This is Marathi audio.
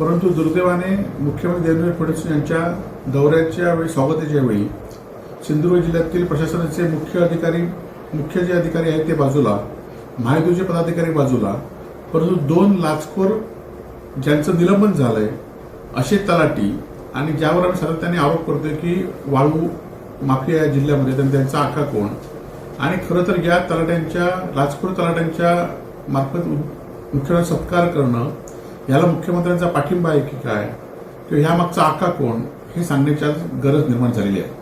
परंतु दुर्दैवाने मुख्यमंत्री देवेंद्र फडणवीस यांच्या दौऱ्याच्या वेळी स्वागताच्या वेळी सिंधुदुर्ग जिल्ह्यातील प्रशासनाचे मुख्य अधिकारी मुख्य जे अधिकारी आहेत ते बाजूला महायुतीचे पदाधिकारी बाजूला परंतु दोन लाचखोर ज्यांचं निलंबन झालंय असे तलाटी आणि ज्यावर आम्ही सातत्याने आरोप करतोय की वाळू माफिया या जिल्ह्यामध्ये त्यांनी त्यांचा आखा कोण? आणि खरं तर या तलाट्यांच्या लाचखोर तलाट्यांच्या मार्फत मुख्यमंत्री सत्कार करणं याला मुख्यमंत्र्यांचा पाठिंबा आहे की काय? किंवा ह्या मागचा आका कोण? हे सांगण्याची आज गरज निर्माण झालेली आहे.